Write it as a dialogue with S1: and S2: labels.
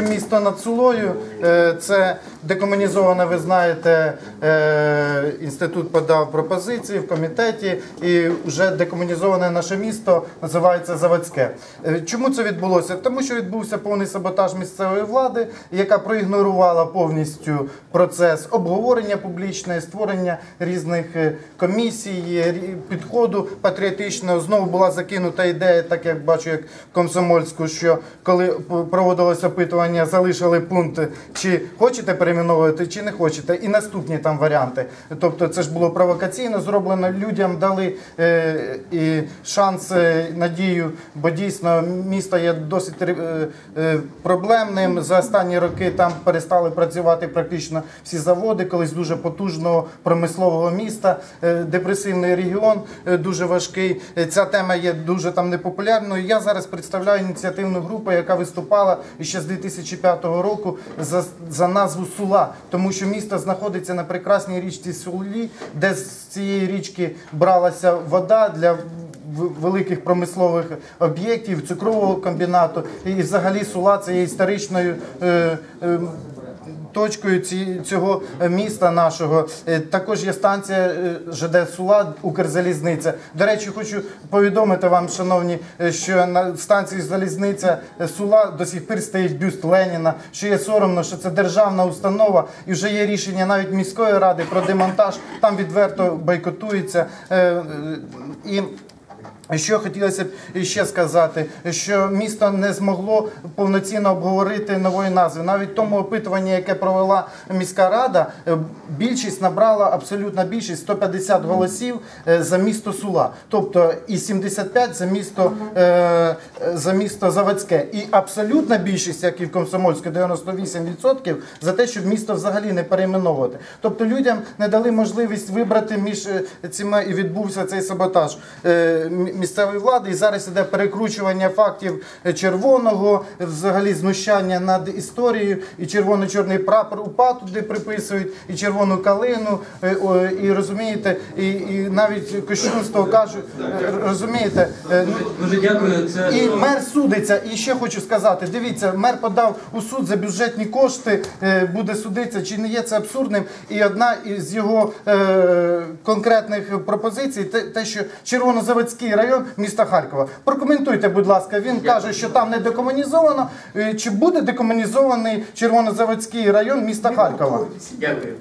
S1: Місто над Сулою е, це декомунізоване, ви знаєте, е, інститут подав пропозиції в комітеті, і вже декомунізоване наше місто називається Заводське. Е, Чому це відбулося? Тому що відбувся повний саботаж місцевої влади, яка проігнорувала повністю процес обговорення публічне, створення різних комісій, підходу патріотичного. Знову була закинута ідея, так як бачу, як Комсомольську, що коли п- проводилось опитування, залишили пункт, чи хочете перейменовувати, чи не хочете, і наступні там варіанти. Тобто, це ж було провокаційно зроблено. Людям дали е, і шанс, е, надію, бо дійсно місто є досить е, е, проблемним. За останні роки там перестали працювати практично всі заводи, колись дуже потужного промислового міста, е, депресивний регіон, е, дуже важкий. Е, Ця тема є дуже там непопулярною. Я зараз представляю ініціативну групу, яка виступала ще з 2005 року за, за назву Сула, тому що місто знаходиться на прекрасній річці Сулі, де з цієї річки бралася вода для великих промислових об'єктів, цукрового комбінату. І взагалі Сула це є історичною. Е, е, Точкою цього міста нашого Е, також є станція е, ЖД Сула Укрзалізниця. До речі, хочу повідомити вам, шановні, е, що на станції залізниця е, Сула до сих пір стоїть бюст Леніна. Що є соромно, що це державна установа, і вже є рішення навіть міської ради про демонтаж. Там відверто бойкотується Е, е, і. Що хотілося б ще сказати, що місто не змогло повноцінно обговорити нової назви. Навіть тому опитуванні, яке провела міська рада, е, більшість набрала абсолютна більшість 150 голосів е, за місто Сула, тобто і 75 за місто е, за місто Заводське. І абсолютна більшість, як і в Комсомольську, 98% за те, щоб місто взагалі не перейменовувати. Тобто людям не дали можливість вибрати між цими і відбувся цей саботаж місцевої влади. І зараз іде перекручування фактів червоного, взагалі знущання над історією, і червоно-чорний прапор УПА туди приписують, і червону калину, е, і розумієте, і, і навіть кощунство кажуть, е, розумієте, е, ну,
S2: Дуже дякую. Це
S1: і мер судиться. І ще хочу сказати: дивіться, мер подав у суд за бюджетні кошти, буде судитися. Чи не є це абсурдним? І одна із його конкретних пропозицій, те, що Червонозаводський район міста Харкова. Прокоментуйте, будь ласка. Він каже, що там не декомунізовано. Е, Чи буде декомунізований Червонозаводський район міста Харкова?
S2: дякую.